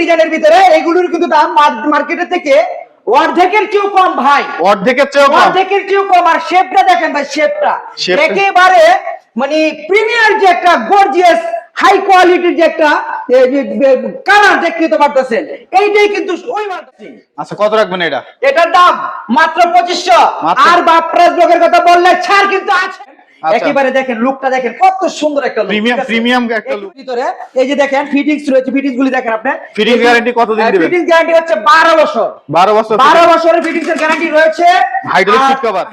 ডিজাইনের ভিতরে এগুলোর কিন্তু দাম মার্কেটের থেকে অর্ধেকের চেয়েও কম ভাই। অর্ধেকের চেয়েও কম? অর্ধেকের চেয়েও কম। আর শেপটা দেখেন ভাই শেপটা একেবারে মানে প্রিমিয়ার যে একটা গর্জিয়াস হাই কোয়ালিটির যে একটা কালার দেখতে পারতেছেন। এইটাই কিন্তু ওই আচ্ছা কত রাখবেন এটা? এটার দাম মাত্র পঁচিশশো। আর বাপ্রাজ ব্লগের কথা বললে ছাড় কিন্তু আছে। একেবারে দেখেন লুকটা দেখেন কত সুন্দর একটা লুক প্রিমিয়াম প্রিমিয়াম একটা লুক ভিতরে এই যে দেখেন ফিটিংস রয়েছে ফিটিংস গুলি দেখেন আপনি। ফিটিংস গ্যারান্টি কত দিন দিবেন? ফিটিংস গ্যারান্টি হচ্ছে বারো বছর। বারো বছর বারো বছরের ফিটিংস এর গ্যারান্টি রয়েছে। হাইড্রোলিক ফিট কভার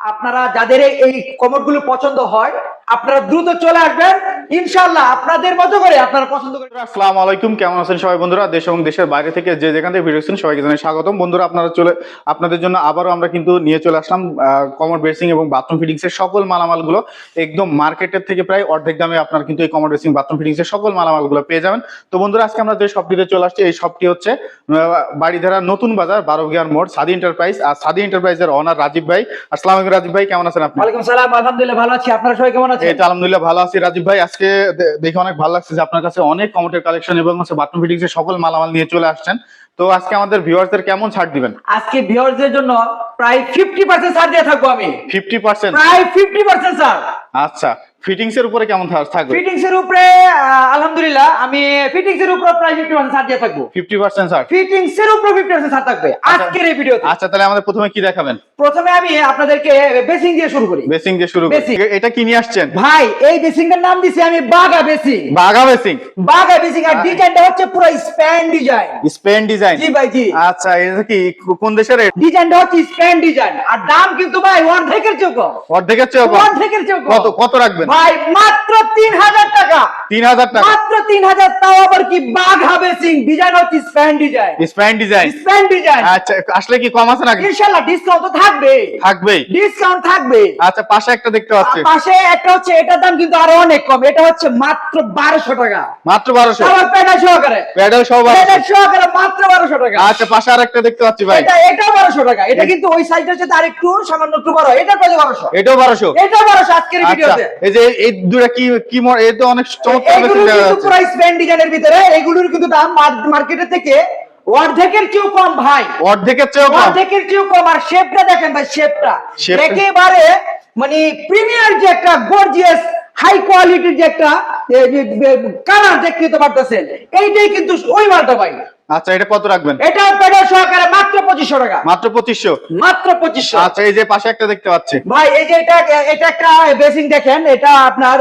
আপনারা যাদের এই- এই কমোডগুলো পছন্দ হয় আপনারা দ্রুত চলে আসবেন। ইনশাল্লাহ আপনাদের মতো করে আপনারা পছন্দ করে আসসালামু আলাইকুম কেমন আছেন সবাই বন্ধুরা? দেশ এবং দেশের বাইরে থেকে যে যেখান থেকে ভিডিও সবাইকে জানাই স্বাগতম। বন্ধুরা আপনারা চলে আপনাদের জন্য আবারও আমরা কিন্তু নিয়ে চলে আসলাম বেসিং এবং বাথরুম ফিটিংস এর সকল মালামালগুলো। একদম মার্কেটের থেকে প্রায় অর্ধেক দামে আপনারা কিন্তু এই বেসিং বাথরুম ফিটিংস এর সকল মালামালগুলো পেয়ে যাবেন। তো বন্ধুরা আজকে আমরা যে শপটিতে চলে আসছি এই শপটি হচ্ছে বাড়িধারা নতুন বাজার বারো গিয়ার মোড় সাদি এন্টারপ্রাইজ আর সাদি এন্টারপ্রাইজের অনার রাজীব ভাই। আসসালামু রাজীব ভাই কেমন আছেন আপনি? ওয়ালাইকুম সালাম আলহামদুলিল্লাহ ভালো আছি। আপনারা সবাই কেমন আছেন? আলহামদুলিল্লাহ ভালো আছি। রাজীব ভাই আজকে দেখে অনেক ভালো লাগছে যে আপনার কাছে অনেক কমোটের কালেকশন এবং হচ্ছে বাথরুম ফিটিংস এর সকল মালামাল নিয়ে চলে আসছেন। তো আজকে আমাদের কেমন ছাড় দিবেন? আজকে জন্য প্রায় ছাড় দিয়ে থাকব আমি। প্রায় ছাড়। আচ্ছা ফিটিংস এর উপরে কেমন থাক- থাকবে? ফিটিংস এর উপরে আলহামদুলিল্লাহ আমি ফিটিংস এর উপরে প্রায় ছাড় দিয়ে থাকব। ফিফটি পার্সেন্ট ছাড়? ফিটিংস এর উপরে ছাড় থাকবে আজকের এই ভিডিওতে। আচ্ছা তাহলে আমাদের প্রথমে কি দেখাবেন? প্রথমে আমি আপনাদেরকে বেসিং দিয়ে শুরু করি। বেসিং দিয়ে শুরু করি। এটা কি নিয়ে আসছেন? ভাই এই বেসিংটার নাম দিছি আমি বাগা বেসিং। বাগা বেসিং। বাগা বেসিং আর ডিজাইনটা হচ্ছে পুরো স্প্যান ডিজাইন। Span design. জি ভাই জি। আচ্ছা এটা কি কোন দেশের ডিজাইনটা হচ্ছে স্প্যান ডিজাইন। আর দাম কিন্তু ভাই অর্ধেকের চেয়েও কম। অর্ধেকের চেয়েও কম? অর্ধেকের চেয়েও কম। কত কত রাখবেন? ভাই মাত্র তিন হাজার টাকা। তিন হাজার টাকা। মাত্র তিন হাজার তাও আবার কি বাঘা বেসিং। ডিজাইন হচ্ছে span design. Span design. Span design. আচ্ছা আসলে কি কম আছে নাকি? ইনশাআল্লাহ ডিসকাউন্ট তো থাকবে। থাকবেই। ডিসকাউন্ট থাকবে। আচ্ছা পাশে একটা দেখতে পাচ্ছি। পাশে একটা হচ্ছে এটার দাম কিন্তু আরও অনেক কম। এটা হচ্ছে মাত্র বারোশো টাকা। মাত্র বারোশো। আবার প্যাডা সহকারে। প্যাডেল সহ বারোশো প্যাডা সহকারে মাত্র বারোশো টাকা। আচ্ছা পাশে আর একটা দেখতে পাচ্ছি ভাই। এটা এটাও বারোশো টাকা। এটা কিন্তু ওই সাইজটার সাথে আরেকটু সামান্য একটু বড়। এটা প্রায় বারোশো? এটাও বারোশো। এটাও বারোশো আজকের আচ্ছা ভিডিওতে। এই যে এই দুটা কি কি তো অনেক চমৎকার এগুলো কিন্তু যাচ্ছে। পুরো ডিজাইনের ভিতরে এগুলোর কিন্তু দাম মার্কেটের থেকে অর্ধেকের চেয়েও কম ভাই। অর্ধেকের চেয়েও কম। অর্ধেকের চেয়েও কম। আর শেপটা দেখেন ভাই শেপটা। একেবারে মানে প্রিমিয়ার যে একটা গর্জিয়াস হাই কোয়ালিটির যে একটা কালার দেখতে পারতেছেন। এইটাই কিন্তু ওই মালটা ভাই। আচ্ছা এটা কত রাখবেন? এটা পেডাল সহকারে মাত্র পঁচিশশো টাকা। মাত্র মাত্র আচ্ছা এই যে পাশে একটা দেখতে পাচ্ছি। ভাই এই যে এটা এটা একটা বেসিং দেখেন এটা আপনার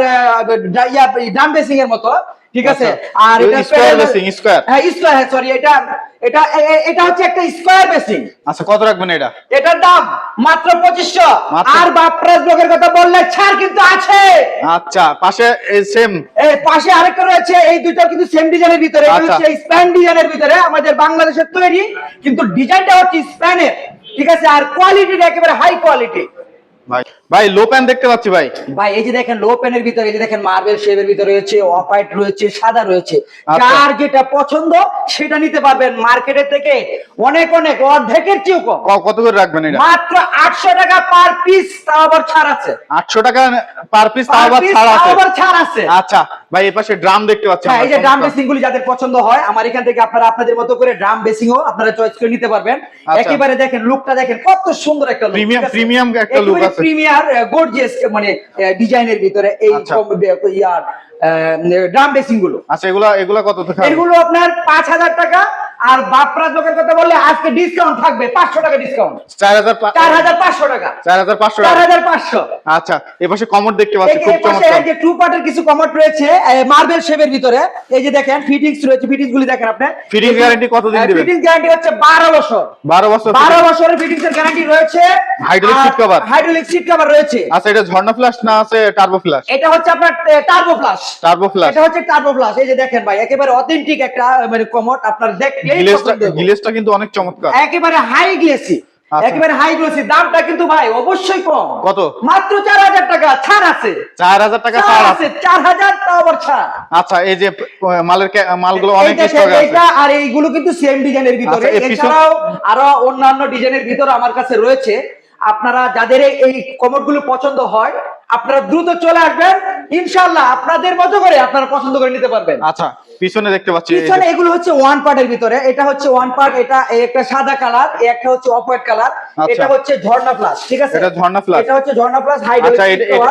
ডাম বেসিং এর মতো। ঠিক আছে? আচ্ছা। আর এটা pedal- basing, square। হ্যাঁ স্কোয়ার হ্যাঁ সরি এটা এটা এটা হচ্ছে একটা স্কোয়ার বেসিং আচ্ছা কত রাখবেন এটা? এটার দাম মাত্র পঁচিশশো। মাত্র- আর বাপ্রাজ ব্লগের কথা বললে ছাড় কিন্তু আছে। আচ্ছা পাশে সেম এই পাশে আরেকটা রয়েছে এই দুটো কিন্তু সেম ডিজাইনের ভিতরে। আচ্ছা। হচ্ছে স্প্যান ডিজাইনের ভিতরে আমাদের বাংলাদেশের তৈরি কিন্তু ডিজাইনটা হচ্ছে স্প্যানের ঠিক আছে? আর কোয়ালিটিটা একেবারে হাই কোয়ালিটি ভাই ভাই লো প্যান দেখতে পাচ্ছি ভাই। ভাই এই যে দেখেন লো পেনের ভিতরে এই যে দেখেন মার্বেল শেপের ভিতরে রয়েছে অফ হোয়াইট রয়েছে সাদা রয়েছে। আচ্ছা। যার যেটা পছন্দ সেটা নিতে পারবেন মার্কেটের থেকে অনেক অনেক অর্ধেকের চেয়েও কম। কত করে রাখবেন এটা? মাত্র আটশো টাকা পার পিস তাও আবার ছাড় আছে। আটশো টাকা পার পিস তাও আবার ছাড় আছে। আবার ছাড় আছে। আচ্ছা ভাই এই পাশে ড্রাম দেখতে পাচ্ছি হ্যাঁ এই যে ড্রাম। বেসিং গুলি যাদের পছন্দ হয় আমার এখান থেকে আপনারা আপনাদের মতো করে ড্রাম বেসিং ও আপনারা চয়েস করে নিতে পারবেন। আচ্ছা। একেবারে দেখেন লুকটা দেখেন কত সুন্দর একটা look, প্রিমিয়াম premium একটা একেবারে আছে। প্রিমিয়ার গর্জিয়াস মানে ডিজাইনের ভিতরে এই আচ্ছা। ইয়ার ড্রাম বেসিংগুলো আচ্ছা এগুলা এগুলো কত টাকা এগুলো আপনার পাঁচ হাজার টাকা আর বাপরাজ লোকের কথা বললে আজকে ডিসকাউন্ট থাকবে পাঁচশো টাকা ডিসকাউন্ট চার হাজার চার হাজার পাঁচশো টাকা। চার হাজার পাঁচশো চার হাজার পাঁচশো। আচ্ছা এ পাশে কমর দেখতে পাচ্ছি খুব চমৎকার। যে টু পার্টের কিছু কমোড রয়েছে মার্বেল শেপের ভিতরে। এই যে দেখেন ফিটিংস রয়েছে ফিটিংস গুলি দেখেন আপনি। Fittings guarantee কতদিন দিবেন? ফিটিংস গ্যারান্টি হচ্ছে 12 বছর। বারো বছর 12 বছরের ফিটিংস এর গ্যারান্টি রয়েছে। Hydraulic seat cover। Hydraulic seat cover রয়েছে। আচ্ছা এটা ঝর্ণা ফ্ল্যাশ না আছে টার্বো ফ্ল্যাশ এটা হচ্ছে আপনার টার্বো প্লাস টার্বো ফ্ল্যাশ এটা হচ্ছে টার্বো প্লাস এই যে দেখেন ভাই একেবারে অথেন্টিক একটা মানে কমোড আপনার দেখলেই গিলেসটা কিন্তু অনেক চমৎকার। একেবারে হাই গ্লেসি আচ্ছা। একেবারে হাই গ্লেসি দামটা কিন্তু ভাই অবশ্যই কম। কত? মাত্র 4000 টাকা। ছাড় আছে। চার হাজার টাকা ছাড় আছে। আছে। 4000 তাও আবার ছাড়। আচ্ছা এই যে মালের মালগুলো অনেক এটা আর এইগুলো কিন্তু সেম ডিজাইনের ভিতরে। আচ্ছা, পিছন- এছাড়াও আরও অন্যান্য ডিজাইনের ভিতরে আমার কাছে রয়েছে। আপনারা যাদের এই- গুলো পছন্দ হয় আপনারা দ্রুত চলে আসবেন। ইনশাল্লাহ আপনাদের মতো করে আপনারা পছন্দ করে নিতে পারবেন। আচ্ছা পিছনে দেখতে পাচ্ছি পিছনে এগুলো হচ্ছে ওয়ান পার্টের ভিতরে। এটা হচ্ছে ওয়ান পার্ট এটা একটা সাদা কালার একটা হচ্ছে অফ হোয়াইট কালার। এটা হচ্ছে ঝর্ণা প্লাস ঠিক আছে? এটা ঝর্ণা ফ্লাশ এটা হচ্ছে ঝর্ণা প্লাস হাইড্রোলিক আচ্ছা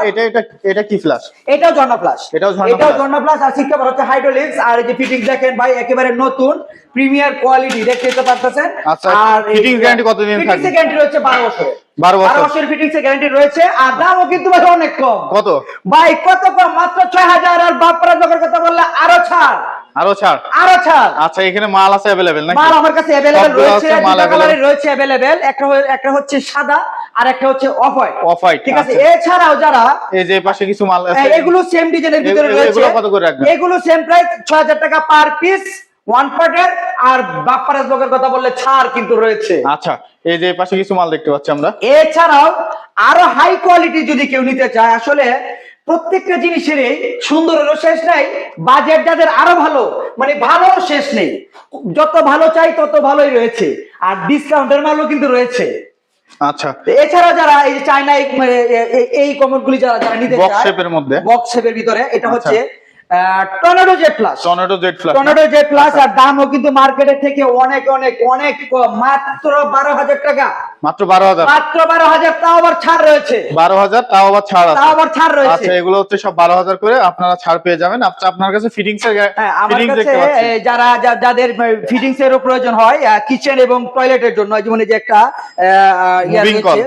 এটা এটা- এটা কি ফ্লাশ এটাও ঝর্ণা প্লাস এটাও ঝর্ণা এটাও ঝর্ণা প্লাস আর সিক্সটা হচ্ছে হাইড্রোলিক্স আর এই যে ফিটিং দেখেন ভাই একেবারে নতুন প্রিমিয়ার কোয়ালিটি দেখতে পাচ্ছেন আচ্ছা, fitting guarantee কতদিন থাকবে? গ্যারান্টি রয়েছে 12 বছরের। 12 বছর। 12 বছরের ফিটিংস গ্যারান্টি রয়েছে আর দামও কিন্তু ভাই অনেক কম কত? ভাই কত কম? মাত্র 6000 আর বাপরা যখন কথা বললে আরও ছাড়। আরও ছাড়? আরও ছাড়। আচ্ছা এখানে মাল আছে নাকি? মাল আমার কাছে রয়েছে মাল রয়েছে একটা একটা হচ্ছে সাদা আর একটা হচ্ছে অফ হোয়াইট অফ হোয়াইট ঠিক আছে? এছাড়াও যারা এই যে পাশে কিছু মাল আছে। এগুলো সেম ডিজাইনের ভিতরে রয়েছে। এগুলো কত করে রাখবেন? এগুলো সেম প্রাইস 6000 টাকা পার পিস ওয়ান পার্টের আর বাপ্পারাজ ব্লগের কথা বললে ছাড় কিন্তু রয়েছে। আচ্ছা এই যে পাশে কিছু মাল দেখতে পাচ্ছি আমরা। এছাড়াও আরও হাই কোয়ালিটি যদি কেউ নিতে চায় আসলে প্রত্যেকটা জিনিসের সুন্দরেরও শেষ নাই বাজেট যাদের আরও ভালো মানে ভালো শেষ নেই। যত ভালো চাই তত ভালোই রয়েছে আর ডিসকাউন্টের মালও কিন্তু রয়েছে। আচ্ছা। এছাড়া যারা এই যে চায়না এই- কমেন্ট গুলি যারা যারা নিতে বক্স শেপের মধ্যে। বক্স শেপের ভিতরে এটা আচ্ছা। হচ্ছে tornado Z plus tornado Z flush tornado Z plus আর দামও কিন্তু মার্কেটের থেকে অনেক অনেক অনেক কম। মাত্র বারো হাজার টাকা। মাত্র বারো হাজার। মাত্র বারো হাজার তাও আবার ছাড় রয়েছে। বারো হাজার তাও আবার ছাড় আছে। তাও আবার ছাড় রয়েছে। আচ্ছা এগুলো হচ্ছে সব বারো হাজার করে আপনারা ছাড় পেয়ে যাবেন। আচ্ছা আপনার কাছে ফিটিংস এর হ্যাঁ ফিটিংস দেখতে পাচ্ছি। যারা যাদের ফিটিংস এরও প্রয়োজন হয় কিচেন এবং টয়লেটের জন্য যেমন এই যে একটা Moving call.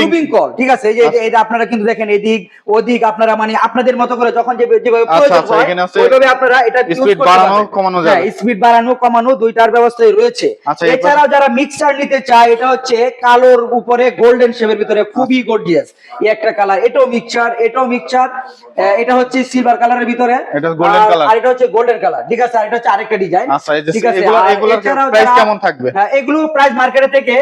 মুভিং কল ঠিক আছে এই যে এটা আপনারা কিন্তু দেখেন এদিক ওদিক আপনারা মানে আপনাদের মতো করে যখন যে যেভাবে আচ্ছা, প্রয়োজন আচ্ছা, হয় ওইভাবে আপনারা এটা করতে বাড়ানো, কমানো যাবে। হ্যাঁ, স্পিড বাড়ানো কমানো দুইটার ব্যবস্থাই রয়েছে। আচ্ছা, এছাড়াও যারা মিক্সার নিতে চায় এটা হচ্ছে কালোর উপরে গোল্ডেন শেপের ভিতরে খুবই গর্জিয়াস এই একটা কালার এটাও মিক্সচার এটাও মিক্সচার এটা হচ্ছে সিলভার কালারের ভিতরে। এটা আর- color। আর এটা হচ্ছে গোল্ডেন কালার ঠিক আছে আর এটা হচ্ছে আরেকটা ডিজাইন আচ্ছা, ঠিক আছে এগুলো- এছাড়াও কেমন থাকবে? হ্যাঁ, এগুলো প্রাইস মার্কেটে থেকে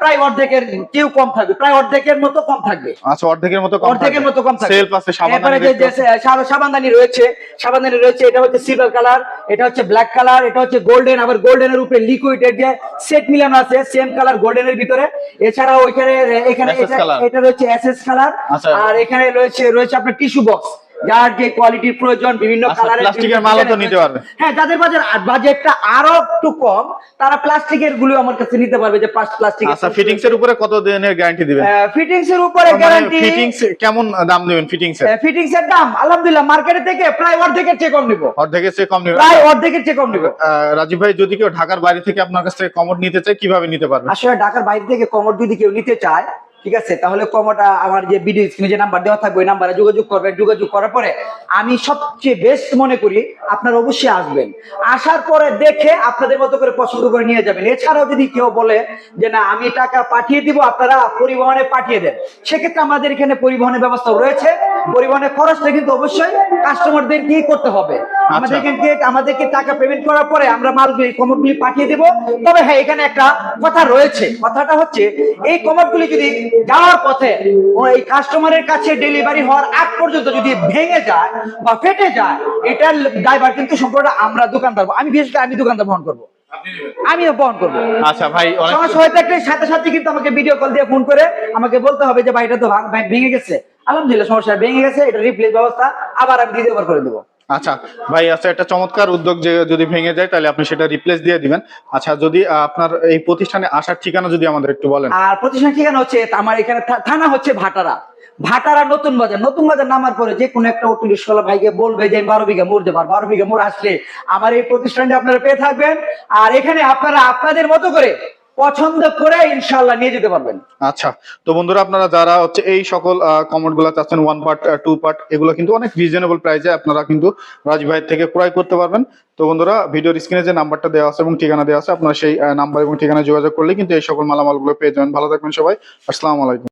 প্রায় অর্ধেকের কেউ কম থাকবে। প্রায় অর্ধেকের মতো কম থাকবে। আচ্ছা অর্ধেকের মতো কম অর্ধেকের মতো কম থাকবে। সেল পাশে এরপরে সাবান যে যে সা- সাবানদানি রয়েছে সাবানদানি রয়েছে এটা হচ্ছে সিলভার কালার এটা হচ্ছে ব্ল্যাক কালার এটা হচ্ছে গোল্ডেন আবার গোল্ডেনের উপরে লিকুইড এর যে সেট মিলানো আছে সেম কালার গোল্ডেনের ভিতরে। এছাড়াও ওইখানে এখানে। এটা রয়েছে এসএস কালার আচ্ছা। আর এখানে রয়েছে রয়েছে আপনার টিস্যু বক্স যার যে কোয়ালিটির প্রয়োজন বিভিন্ন আচ্ছা, কালারের প্লাস্টিকের মালও তো নিতে পারবে। হ্যাঁ যাদের বাজার বাজেটটা আরও একটু কম তারা প্লাস্টিকেরগুলো আমার কাছে নিতে পারবে যে প্লাস্টিক আচ্ছা ফিটিংস এর উপরে কত দিনের গ্যারান্টি দিবেন? ফিটিংস এর উপরে মানে গ্যারান্টি ফিটিংস কেমন দাম দিবেন ফিটিংস এর? ফিটিংস এর দাম আলহামদুলিল্লাহ মার্কেটে থেকে প্রায় অর্ধেকের চেয়ে কম নিব। অর্ধেকের চেয়ে কম নেবেন? প্রায় অর্ধেকের চেয়ে কম নিব। রাজীব ভাই যদি কেউ ঢাকার বাইরে থেকে আপনার কাছ থেকে কমোড নিতে চায় কীভাবে নিতে পারবে? আসলে ঢাকার বাইরে থেকে কমর যদি কেউ নিতে চায় ঠিক আছে? তাহলে কমরটা আমার যে ভিডিও স্ক্রিনে যে নাম্বার দেওয়া থাকবে, ওই নাম্বারে যোগাযোগ করবেন। যোগাযোগ করার পরে আমি সবচেয়ে বেস্ট মনে করি আপনারা অবশ্যই আসবেন। আসার পরে দেখে আপনাদের মতো করে পছন্দ করে নিয়ে যাবেন। এছাড়াও যদি কেউ বলে যে, না, আমি টাকা পাঠিয়ে দিব, আপনারা পরিবহনে পাঠিয়ে দেন। সেক্ষেত্রে আমাদের এখানে পরিবহনের ব্যবস্থা রয়েছে। পরিবহনের খরচটা কিন্তু অবশ্যই কাস্টমারদের কাস্টমারদেরকেই করতে হবে। আমাদের এখানকে আমাদেরকে টাকা পেমেন্ট করার পরে আমরা মালগুলি কমরগুলি পাঠিয়ে দেব। তবে হ্যাঁ এখানে একটা কথা রয়েছে। কথাটা হচ্ছে এই কমরগুলি যদি যাওয়ার পথে এই কাস্টমারের কাছে ডেলিভারি হওয়ার আগ পর্যন্ত যদি ভেঙে যায় বা ফেটে যায় এটার ড্রাইভার কিন্তু সম্পূর্ণ আমরা দোকানদার। আমি বিশেষ করে আমি দোকানদার বহন করব। আমিও বহন করব। আচ্ছা ভাই সমস্যা হয়ে থাকলে সাথে সাথে কিন্তু আমাকে ভিডিও কল দিয়ে ফোন করে আমাকে বলতে হবে যে ভাই এটা তো ভাই ভেঙে গেছে। আলহামদুলিল্লাহ সমস্যা ভেঙে গেছে এটা রিপ্লেস ব্যবস্থা আবার আমি দিয়ে দেওয়ার করে দেবো। আচ্ছা ভাই আচ্ছা একটা চমৎকার উদ্যোগ যে যদি ভেঙে যায়, তাহলে আপনি সেটা রিপ্লেস দিয়ে দিবেন। আচ্ছা যদি আপনার এই প্রতিষ্ঠানে আসার ঠিকানা যদি আমাদের একটু বলেন। আর প্রতিষ্ঠান ঠিকানা হচ্ছে, আমার এখানে থানা হচ্ছে ভাটারা। ভাটারা নতুন বাজার। নতুন বাজার নামার পরে যে কোনো একটা অটো রিক্সাওয়ালা ভাইকে বলবে যে বারো বিঘা মোড় দেবার বারো বিঘা মোড় আসলে আমার এই প্রতিষ্ঠানটা আপনারা পেয়ে থাকবেন। আর এখানে আপনারা আপনাদের মতো করে পছন্দ করে ইনশাল্লাহ নিয়ে যেতে পারবেন। আচ্ছা তো বন্ধুরা আপনারা যারা হচ্ছে এই সকল কমেন্টগুলা চাচ্ছেন ওয়ান পার্ট টু পার্ট এগুলো কিন্তু অনেক রিজনেবল প্রাইসে আপনারা কিন্তু রাজীব ভাইয়ের থেকে ক্রয় করতে পারবেন। তো বন্ধুরা, ভিডিওর স্ক্রিনে যে নাম্বারটা দেওয়া আছে এবং ঠিকানা দেওয়া আছে, আপনারা সেই নাম্বার এবং ঠিকানা যোগাযোগ করলে কিন্তু এই সকল মালামালগুলো পেয়ে যাবেন। ভালো থাকবেন সবাই। আসসালামু আলাইকুম।